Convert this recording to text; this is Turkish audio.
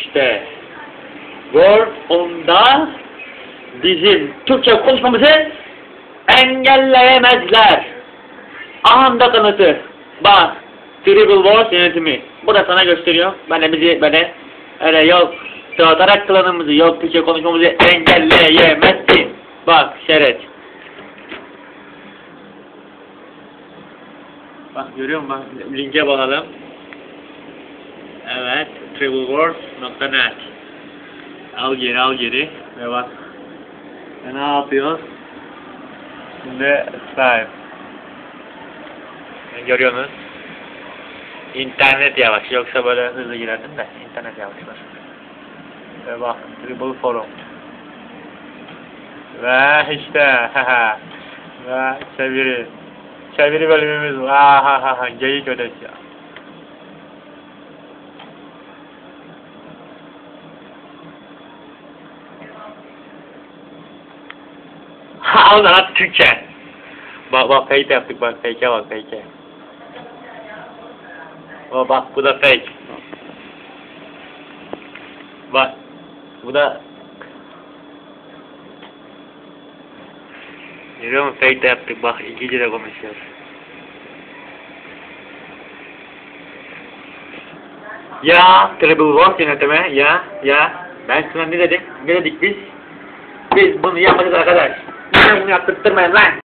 İşte Word onda bizim Türkçe konuşmamızı engelleyemezler. Anda kanıtı. Bak. Triple Wars yönetimi. Bu da sana gösteriyor. Ben de bizi böyle öyle yok. Dağıtarak klanımızı yok Türkçe konuşmamızı engelleyemezsin. Bak seyret. Bak görüyor musun? Bak linke bakalım. Evet. Triplewars.net Al geri al geri. Ve bak. E ne yapıyoruz? Şimdi sahip. Görüyorsunuz. İnternet yavaş. Yoksa böyle hızlı girerdim de. internet yavaşlar. Ve bak. Triple Forum. Ve işte. Ve çeviri. Çeviri bölümümüz var. Ha ha ha ha. Geyik ödesi ya. O zaman Türkçe. Bak bak fake yaptık bak fake'e bak fake'e. Bak bak bu da fake. Bak bu da Görüyor musun fake de yaptık bak İngilizce de konuşuyoruz. Ya Triple Wars yönetimi ya ya ben sana ne dedim ne dedik biz biz bunu yapacağız arkadaş. yang punya kecemerlangan. Kan?